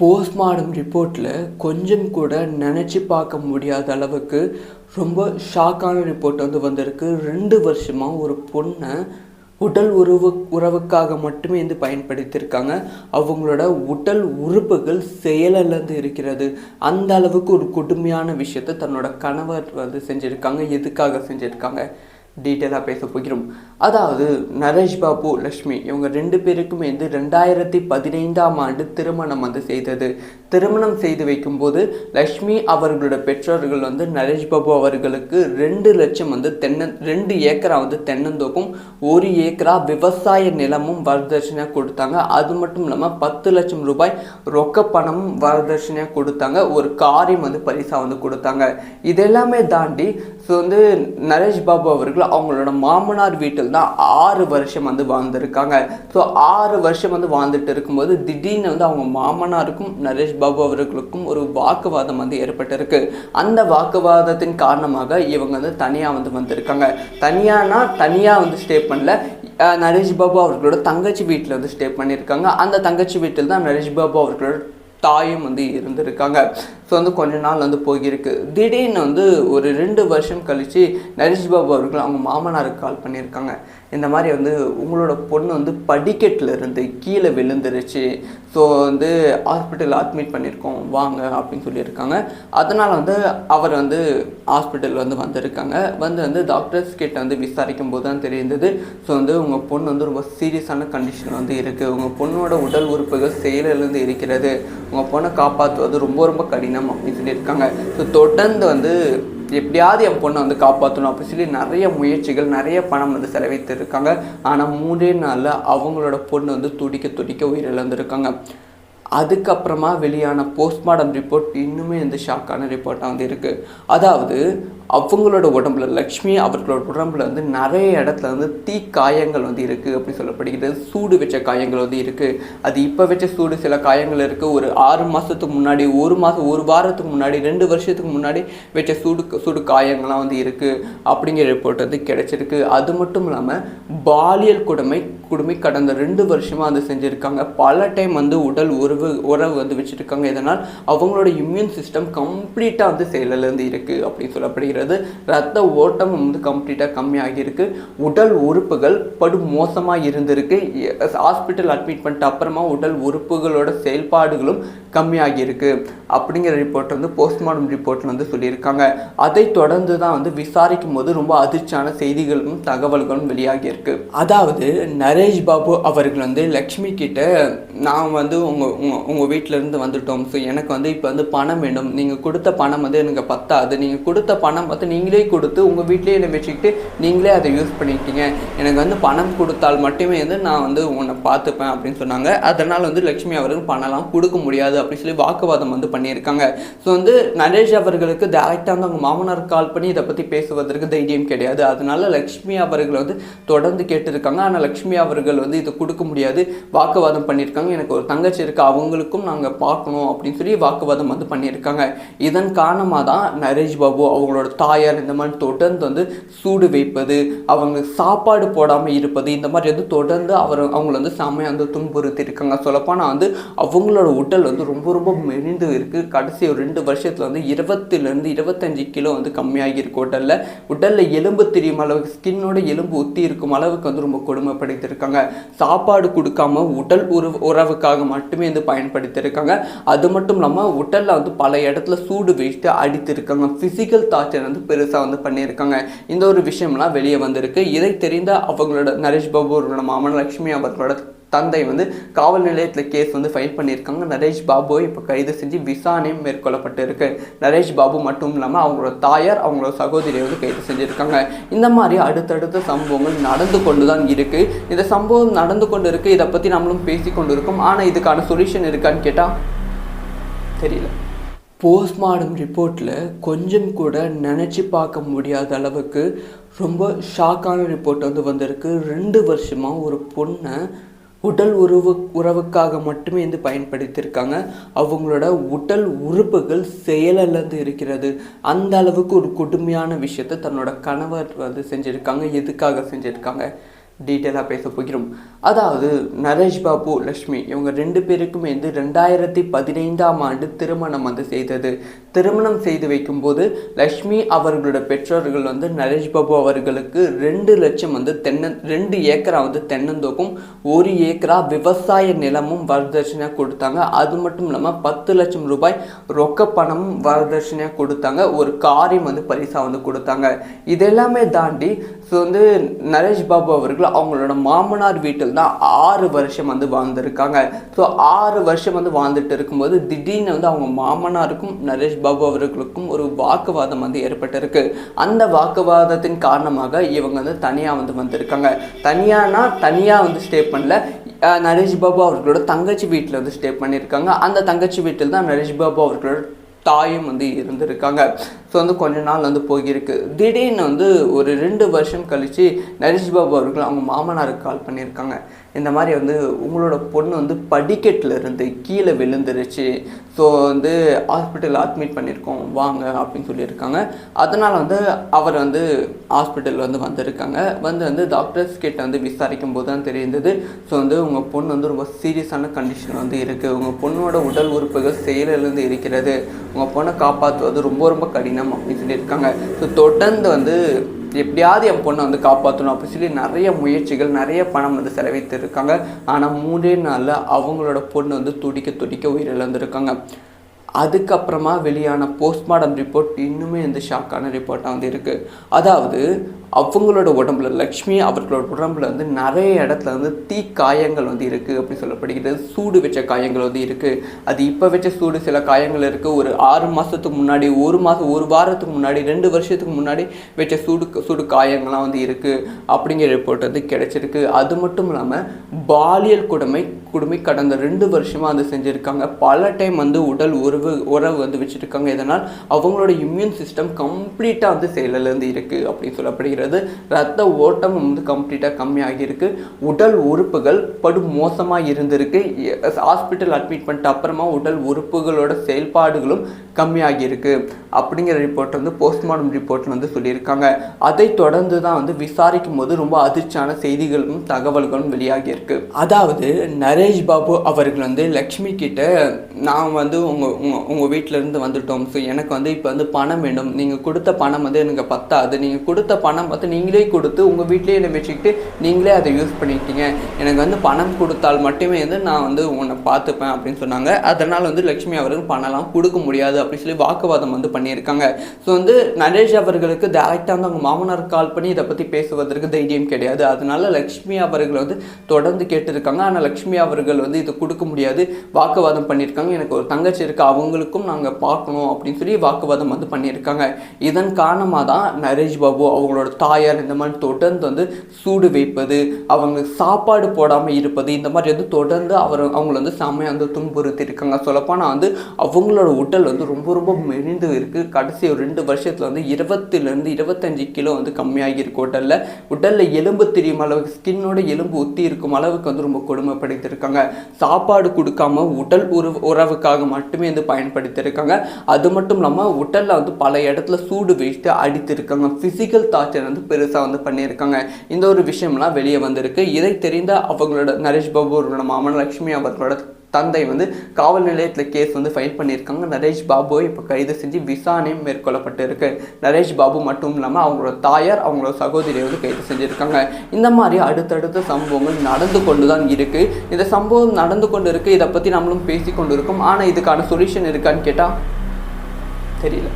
Post-mortem ரிப்போர்ட்டில் கொஞ்சம் கூட நினச்சி பார்க்க முடியாத அளவுக்கு ரொம்ப ஷாக்கான ரிப்போர்ட் வந்து வந்திருக்கு. ரெண்டு வருஷமாக ஒரு பொண்ணை உடல் உறவு உறவுக்காக மட்டுமே வந்து பயன்படுத்தியிருக்காங்க. அவங்களோட உடல் உறுப்புகள் செயலிழந்து இருக்கிறது. அந்த அளவுக்கு ஒரு கொடுமையான விஷயத்தை தன்னோட கணவர் வந்து செஞ்சுருக்காங்க. எதுக்காக செஞ்சுருக்காங்க? டீட்டெயிலாக பேச போகிறோம். அதாவது நரேஷ் பாபு லக்ஷ்மி இவங்க ரெண்டு பேருக்குமே வந்து ரெண்டாயிரத்தி பதினைந்தாம் ஆண்டு திருமணம் வந்து செய்தது. திருமணம் செய்து வைக்கும்போது லக்ஷ்மி அவர்களோட பெற்றோர்கள் வந்து நரேஷ் பாபு அவர்களுக்கு ரெண்டு லட்சம் வந்து தென்ன ரெண்டு ஏக்கரா வந்து தென்னந்தோப்பும் ஒரு ஏக்கரா விவசாய நிலமும் வரதட்சணையாக கொடுத்தாங்க. அது மட்டும் இல்லாமல் பத்து லட்சம் ரூபாய் ரொக்க பணமும் வரதட்சணையாக கொடுத்தாங்க. ஒரு காரையும் வந்து பரிசாக வந்து கொடுத்தாங்க. இதெல்லாமே தாண்டி ஸோ வந்து நரேஷ் பாபு அவர்கள் அவங்களோட மாமனார் வீட்டில் தான் ஆறு வருஷம் வந்து வாழ்ந்திருக்காங்க. ஸோ ஆறு வருஷம் வந்து வாழ்ந்துட்டு இருக்கும்போது திடீர்னு வந்து அவங்க மாமனாருக்கும் நரேஷ் பாபு அவர்களுக்கும் ஒரு வாக்குவாதம் வந்து ஏற்பட்டிருக்கு. அந்த வாக்குவாதத்தின் காரணமாக இவங்க வந்து தனியாக வந்து வந்திருக்காங்க. தனியானா தனியாக வந்து ஸ்டே பண்ணல. நரேஷ் பாபு அவர்களோட தங்கச்சி வீட்டில் வந்து ஸ்டே பண்ணியிருக்காங்க அந்த தங்கச்சி வீட்டில் தான் நரேஷ் பாபு அவர்களோட தாயும் வந்து இருந்திருக்காங்க. ஸோ வந்து கொஞ்ச நாள் வந்து போயிருக்கு. திடீர்னு வந்து ஒரு ரெண்டு வருஷம் கழித்து நரேஷ் பாபு அவர்கள் அவங்க மாமனாருக்கு கால் பண்ணியிருக்காங்க இந்த மாதிரி வந்து உங்களோட பொண்ணு வந்து படிக்கட்டில் இருந்து கீழே விழுந்துருச்சு. ஸோ வந்து ஹாஸ்பிட்டல் அட்மிட் பண்ணியிருக்கோம் வாங்க அப்படின்னு சொல்லியிருக்காங்க. அதனால் வந்து அவர் வந்து ஹாஸ்பிட்டல் வந்து வந்திருக்காங்க. வந்து வந்து டாக்டர்ஸ் கிட்ட வந்து விசாரிக்கும் போது தான் தெரிந்தது. ஸோ வந்து உங்கள் பொண்ணு வந்து ரொம்ப சீரியஸான கண்டிஷன் வந்து இருக்குது உங்கள் பொண்ணோட உடல் உறுப்புகள் செயலிலிருந்து இருக்கிறது. உங்கள் பொண்ணை காப்பாற்றுவது ரொம்ப ரொம்ப கடினம் அப்படின்னு சொல்லியிருக்காங்க. ஸோ தொடர்ந்து வந்து எப்படியாவது என் பொண்ணை வந்து காப்பாற்றணும் அப்படின்னு சொல்லி நிறைய முயற்சிகள் நிறைய பணம் வந்து செலவித்திருக்காங்க. ஆனால் மூன்றே நாளில் அவங்களோட பொண்ணு வந்து துடிக்க துடிக்க உயிரிழந்திருக்காங்க. அதுக்கப்புறமா வெளியான போஸ்ட்மார்டம் ரிப்போர்ட் இன்னுமே இந்த ஷாக்கான ரிப்போர்ட்டாக வந்து இருக்குது அதாவது அவங்களோட உடம்புல லக்ஷ்மி அவர்களோட உடம்புல வந்து நிறைய இடத்துல வந்து தீ காயங்கள் வந்து இருக்குது அப்படி சொல்லப்படுகிறது. சூடு வச்ச காயங்கள் வந்து இருக்குது அது இப்போ வச்ச சூடு சில காயங்கள் இருக்குது ஒரு ஆறு மாதத்துக்கு முன்னாடி ஒரு மாதம் ஒரு வாரத்துக்கு முன்னாடி ரெண்டு வருஷத்துக்கு முன்னாடி வச்ச சூடு சூடு காயங்கள்லாம் வந்து இருக்குது அப்படிங்கிற ரிப்போர்ட் வந்து கிடச்சிருக்கு. அது மட்டும் இல்லாமல் பாலியல் கொடுமை கொடுமை கடந்த ரெண்டு வருஷமாக வந்து செஞ்சுருக்காங்க. பல டைம் வந்து உடல் உறவு உறவு வந்து வச்சுருக்காங்க. இதனால் அவங்களோட இம்யூன் சிஸ்டம் கம்ப்ளீட்டாக வந்து இருந்து இருக்குது அப்படின்னு சொல்லப்படுகிறது. ரத்த ஓட்டம் வந்து கம்ப்ளீட்டாக கம்மியாகி இருக்கு உடல் உறுப்புகள் படு மோசமாக இருந்திருக்கு. ஹாஸ்பிட்டல் அட்மிட் பண்ணிட்டு அப்புறமா உடல் உறுப்புகளோட செயல்பாடுகளும் கம்மியாகிருக்கு அப்படிங்கிற ரிப்போர்ட் வந்து போஸ்ட்மார்டம் ரிப்போர்ட்டில் வந்து சொல்லியிருக்காங்க. அதை தொடர்ந்து தான் வந்து விசாரிக்கும் போது ரொம்ப அதிர்ச்சியான செய்திகளும் தகவல்களும் வெளியாகி இருக்கு. அதாவது நரேஷ் பாபு அவர்கள் வந்து லக்ஷ்மி கிட்ட நான் வந்து உங்கள் உங்கள் உங்கள் வீட்டிலேருந்து வந்துட்டோம் ஸோ எனக்கு வந்து இப்போ வந்து பணம் வேணும். நீங்கள் கொடுத்த பணம் வந்து எனக்கு பத்தாது. நீங்கள் கொடுத்த பணம் பார்த்து நீங்களே கொடுத்து உங்கள் வீட்டிலே என்னை வச்சுக்கிட்டு நீங்களே அதை யூஸ் பண்ணிக்கிட்டீங்க. எனக்கு வந்து பணம் கொடுத்தால் மட்டுமே வந்து நான் வந்து உன்னை பார்த்துப்பேன் அப்படின்னு சொன்னாங்க. அதனால் வந்து லக்ஷ்மி அவர்கள் பணம்லாம் கொடுக்க முடியாது அப்படின்னு சொல்லி வாக்குவாதம் வந்து பண்ணியிருக்காங்க. ஸோ வந்து நரேஷ் அவர்களுக்கு டேரெக்டாக வந்து அவங்க மாமனார் கால் பண்ணி இதை பற்றி பேசுவதற்கு தைரியம் கிடையாது. அதனால லக்ஷ்மி அவர்கள் வந்து தொடர்ந்து கேட்டிருக்காங்க. ஆனால் லக்ஷ்மி அவர்கள் வந்து இதை கொடுக்க முடியாது. வாக்குவாதம் பண்ணியிருக்காங்க. எனக்கு ஒரு தங்கச்சி இருக்கு. அவங்களுக்கும் நாங்கள் பார்க்கணும் அப்படின்னு சொல்லி வாக்குவாதம் வந்து பண்ணியிருக்காங்க. இதன் காரணமாக தான் நரேஷ் பாபு அவங்களோட தாயார் இந்த மாதிரி தொடர்ந்து வந்து சூடு வைப்பது அவங்க சாப்பாடு போடாமல் இருப்பது இந்த மாதிரி வந்து தொடர்ந்து அவர் அவங்கள வந்து செம்மையாக வந்து துன்புறுத்தி இருக்காங்க சொல்லப்போனால் வந்து அவங்களோட உடல் வந்து ரொம்ப ரொம்ப மெலிந்து இருக்குது கடைசி ஒரு ரெண்டு வருஷத்தில் வந்து இருபத்துலேருந்து இருபத்தஞ்சு கிலோ வந்து கம்மியாகி இருக்கு உடலில். உடலில் எலும்பு தெரியும் அளவுக்கு ஸ்கின்னோட எலும்பு ஒத்தி இருக்கும் அளவுக்கு வந்து ரொம்ப கொடுமைப்படுத்தியிருக்காங்க. சாப்பாடு கொடுக்காம உடல் உறவு உறவுக்காக மட்டுமே வந்து பயன்படுத்தியிருக்காங்க. அது மட்டும் இல்லாமல் உடலில் வந்து பல இடத்துல சூடு வைத்து அடித்திருக்காங்க. ஃபிசிக்கல் டார்ச்சர் வந்து பெருசாக வந்து பண்ணியிருக்காங்க. இந்த ஒரு விஷயம்லாம் வெளியே வந்திருக்கு. இதை தெரிந்த அவங்களோட நரேஷ் பாபு அவர்களோட மாமன் லக்ஷ்மி அவர்களோட தந்தை வந்து காவல் நிலையத்தில் கேஸ் வந்து ஃபைல் பண்ணியிருக்காங்க. நரேஷ் பாபுவை இப்போ கைது செஞ்சு விசாரணையும் மேற்கொள்ளப்பட்டிருக்கு. நரேஷ் பாபு மட்டும் இல்லாமல் அவங்களோட தாயார் அவங்களோட சகோதரியை வந்து கைது செஞ்சுருக்காங்க. இந்த மாதிரி அடுத்தடுத்த சம்பவங்கள் நடந்து கொண்டு தான் இருக்குது இந்த சம்பவம் நடந்து கொண்டு இருக்குது இதை பற்றி நம்மளும் பேசி கொண்டு இருக்கோம் ஆனால் இதுக்கான சொல்யூஷன் இருக்கான்னு கேட்டால் தெரியல. போஸ்ட்மார்டம் ரிப்போர்ட்டில் கொஞ்சம் கூட நினச்சி பார்க்க முடியாத அளவுக்கு ரொம்ப ஷாக்கான ரிப்போர்ட் வந்து வந்திருக்கு. ரெண்டு வருஷமாக ஒரு பொண்ணை உடல் உறவு உறவுக்காக மட்டுமே வந்து பயன்படுத்தியிருக்காங்க. அவங்களோட உடல் உறுப்புகள் செயலிழந்து இருக்கிறது. அந்த அளவுக்கு ஒரு கொடுமையான விஷயத்தை தன்னோட கணவர் வந்து செஞ்சுருக்காங்க. எதுக்காக செஞ்சுருக்காங்க? டீட்டெயிலாக பேச போகிறோம். அதாவது நரேஷ் பாபு லக்ஷ்மி இவங்க ரெண்டு பேருக்கும் வந்து ரெண்டாயிரத்தி பதினைந்தாம் ஆண்டு திருமணம் வந்து செய்தது. திருமணம் செய்து வைக்கும்போது லக்ஷ்மி அவர்களோட பெற்றோர்கள் வந்து நரேஷ் பாபு அவர்களுக்கு ரெண்டு லட்சம் வந்து தென்ன ரெண்டு ஏக்கரா வந்து தென்னந்தோப்பும் ஒரு ஏக்கரா விவசாய நிலமும் வரதட்சணையாக கொடுத்தாங்க. அது மட்டும் இல்லாமல் பத்து லட்சம் ரூபாய் ரொக்க பணமும் வரதட்சணையாக கொடுத்தாங்க. ஒரு காரியம் வந்து பரிசா வந்து கொடுத்தாங்க. இதெல்லாமே தாண்டி ஸோ வந்து நரேஷ் பாபு அவர்கள் அவங்களோட மாமனார் வீட்டில் தான் ஆறு வருஷம் வந்து வாழ்ந்துருக்காங்க. ஸோ ஆறு வருஷம் வந்து வாழ்ந்துட்டு இருக்கும்போது திடீர்னு வந்து அவங்க மாமனாருக்கும் நரேஷ் பாபு அவர்களுக்கும் ஒரு வாக்குவாதம் வந்து ஏற்பட்டிருக்கு. அந்த வாக்குவாதத்தின் காரணமாக இவங்க வந்து தனியாக வந்து வந்திருக்காங்க. தனியானா தனியாக வந்து ஸ்டே பண்ணல. நரேஷ் பாபு அவர்களோட தங்கச்சி வீட்டில் வந்து ஸ்டே பண்ணியிருக்காங்க. அந்த தங்கச்சி வீட்டில் தான் நரேஷ் பாபு அவர்களோட தாயும் வந்து இருந்திருக்காங்க. ஸோ வந்து கொஞ்ச நாள் வந்து போயிருக்கு. திடீர்னு வந்து ஒரு ரெண்டு வருஷம் கழித்து நரேஷ் பாபு அவர்கள் அவங்க மாமனாருக்கு கால் பண்ணியிருக்காங்க. இந்த மாதிரி வந்து உங்களோட பொண்ணு வந்து படிக்கட்டில் இருந்து கீழே விழுந்துருச்சு. ஸோ வந்து ஹாஸ்பிட்டல் அட்மிட் பண்ணியிருக்கோம் வாங்க அப்படின்னு சொல்லியிருக்காங்க. அதனால் வந்து அவர் வந்து ஹாஸ்பிட்டல் வந்து வந்திருக்காங்க. வந்து வந்து டாக்டர்ஸ் கிட்ட வந்து விசாரிக்கும் போது தான் தெரிந்தது. ஸோ வந்து உங்கள் பொண்ணு வந்து ரொம்ப சீரியஸான கண்டிஷன் வந்து இருக்குது உங்கள் பொண்ணோட உடல் உறுப்புகள் செயலிலிருந்து இருக்கிறது. உங்கள் பொண்ணை காப்பாற்றுவது ரொம்ப ரொம்ப கடினம் அப்படின்னு சொல்லியிருக்காங்க. ஸோ தொடர்ந்து வந்து எப்படியாவது என் பொண்ணை வந்து காப்பாற்றணும் அப்படின்னு சொல்லி நிறைய முயற்சிகள் நிறைய பணம் வந்து செலவித்து இருக்காங்க ஆனால் மூணே நாளில் அவங்களோட பொண்ணு வந்து துடிக்க துடிக்க உயிரிழந்திருக்காங்க. அதுக்கப்புறமா வெளியான போஸ்ட்மார்ட்டம் ரிப்போர்ட் இன்னுமே இந்த ஷாக்கான ரிப்போர்ட்டாக வந்து இருக்குது அதாவது அவங்களோட உடம்புல லக்ஷ்மி அவர்களோட உடம்புல வந்து நிறைய இடத்துல வந்து தீ காயங்கள் வந்து இருக்குது அப்படி சொல்லப்படுகிறது. சூடு வச்ச காயங்கள் வந்து இருக்குது அது இப்போ வச்ச சூடு சில காயங்கள் இருக்குது ஒரு ஆறு மாதத்துக்கு முன்னாடி ஒரு மாதம் ஒரு வாரத்துக்கு முன்னாடி ரெண்டு வருஷத்துக்கு முன்னாடி வச்ச சூடு சூடு காயங்கள்லாம் வந்து இருக்குது அப்படிங்கிற ரிப்போர்ட் வந்து கிடச்சிருக்கு. அது மட்டும் இல்லாமல் பாலியல் கொடுமை கொடுமை கடந்த ரெண்டு வருஷமாக வந்து செஞ்சுருக்காங்க. பல டைம் வந்து உடல் உறவு உறவு வந்து வச்சுருக்காங்க. இதனால் அவங்களோட இம்யூன் சிஸ்டம் கம்ப்ளீட்டாக வந்து செயலிலேருந்து இருக்குது அப்படின்னு சொல்லப்படுகிறது. ரத்த ஓட்டம் வந்து கம்ப்ளீட்டாக கம்மியாகி இருக்கு உடல் உறுப்புகள் படு மோசமாக இருந்திருக்கு. ஹாஸ்பிட்டல் அட்மிட் பண்ணிட்டு அப்புறமா உடல் உறுப்புகளோட செயல்பாடுகளும் கம்மியாகிருக்கு அப்படிங்கிற ரிப்போர்ட் வந்து போஸ்ட்மார்ட்டம் ரிப்போர்ட்டில் வந்து சொல்லியிருக்காங்க. அதை தொடர்ந்து தான் வந்து விசாரிக்கும் போது ரொம்ப அதிர்ச்சியான செய்திகளும் தகவல்களும் வெளியாகி இருக்கு அதாவது நரேஷ் பாபு அவர்கள் வந்து லக்ஷ்மி கிட்ட நான் வந்து உங்கள் உங்கள் உங்கள் வீட்டிலேருந்து வந்துட்டோம் ஸோ எனக்கு வந்து இப்போ வந்து பணம் வேணும். நீங்கள் கொடுத்த பணம் வந்து எனக்கு பத்தாது. நீங்கள் கொடுத்த பணம் பார்த்து நீங்களே கொடுத்து உங்கள் வீட்டிலேயே என்னை வச்சுக்கிட்டு நீங்களே அதை யூஸ் பண்ணிக்கிட்டீங்க. எனக்கு வந்து பணம் கொடுத்தால் மட்டுமே வந்து நான் வந்து உன்னை பார்த்துப்பேன் அப்படின்னு சொன்னாங்க. அதனால் வந்து லக்ஷ்மி அவர்கள் பணம்லாம் கொடுக்க முடியாது அப்படின்னு சொல்லி வாக்குவாதம் வந்து பண்ணியிருக்காங்க. ஸோ வந்து நரேஷ் அவர்களுக்கு டேரெக்டாக வந்து அவங்க மாமனார் கால் பண்ணி இதை பற்றி பேசுவதற்கு தைரியம் கிடையாது. அதனால லக்ஷ்மி அவர்கள் வந்து தொடர்ந்து கேட்டிருக்காங்க. ஆனால் லக்ஷ்மி அவர்கள் வந்து இதை கொடுக்க முடியாது. வாக்குவாதம் பண்ணியிருக்காங்க. எனக்கு ஒரு தங்கச்சி இருக்கு. அவங்களுக்கும் நாங்கள் பார்க்கணும் அப்படின்னு சொல்லி வாக்குவாதம் வந்து பண்ணியிருக்காங்க. இதன் காரணமாக தான் நரேஷ் பாபு அவங்களோட தாயார் இந்த மாதிரி தொடர்ந்து வந்து சூடு வைப்பது அவங்க சாப்பாடு போடாமல் இருப்பது இந்த மாதிரி வந்து தொடர்ந்து அவர் அவங்கள வந்து செம்மையாக வந்து துன்புறுத்தி இருக்காங்க சொல்லப்போனால் வந்து அவங்களோட உடல் வந்து ரொம்ப ரொம்ப மெலிந்து இருக்குது கடைசி ஒரு ரெண்டு வருஷத்தில் வந்து இருபத்துலேருந்து இருபத்தஞ்சு கிலோ வந்து கம்மியாகி இருக்கு உடலில். உடலில் எலும்பு தெரியும் அளவுக்கு ஸ்கின்னோட எலும்பு ஒத்தி இருக்கும் அளவுக்கு வந்து ரொம்ப கொடுமைப்படுத்தியிருக்காங்க சாப்பாடு கொடுக்காம உடல் உறவு உறவுக்காக மட்டுமே வந்து பயன்படுத்தியிருக்காங்க அது மட்டும் இல்லாமல் உடலில் வந்து பல இடத்துல சூடு வைத்து அடித்திருக்காங்க. ஃபிசிக்கல் டார்ச்சர் வந்து பெருசாக வந்து பண்ணியிருக்காங்க. இந்த ஒரு விஷயம்லாம் வெளியே வந்திருக்கு. இதை தெரிந்த அவங்களோட நரேஷ் பாபு அவர்களோட மாமன் லக்ஷ்மி அவர்களோட தந்தை வந்து காவல் நிலையத்தில் கேஸ் வந்து ஃபைல் பண்ணியிருக்காங்க. நரேஷ் பாபுவை இப்போ கைது செஞ்சு விசாரணையும் மேற்கொள்ளப்பட்டு இருக்கு நரேஷ் பாபு மட்டும் இல்லாமல் அவங்களோட தாயார் அவங்களோட சகோதரியை வந்து கைது செஞ்சுருக்காங்க. இந்த மாதிரி அடுத்தடுத்த சம்பவங்கள் நடந்து கொண்டு தான் இருக்குது இந்த சம்பவம் நடந்து கொண்டு இருக்குது இதை பற்றி நம்மளும் பேசி கொண்டு இருக்கோம் ஆனால் இதுக்கான சொல்யூஷன் இருக்கான்னு கேட்டால் தெரியல.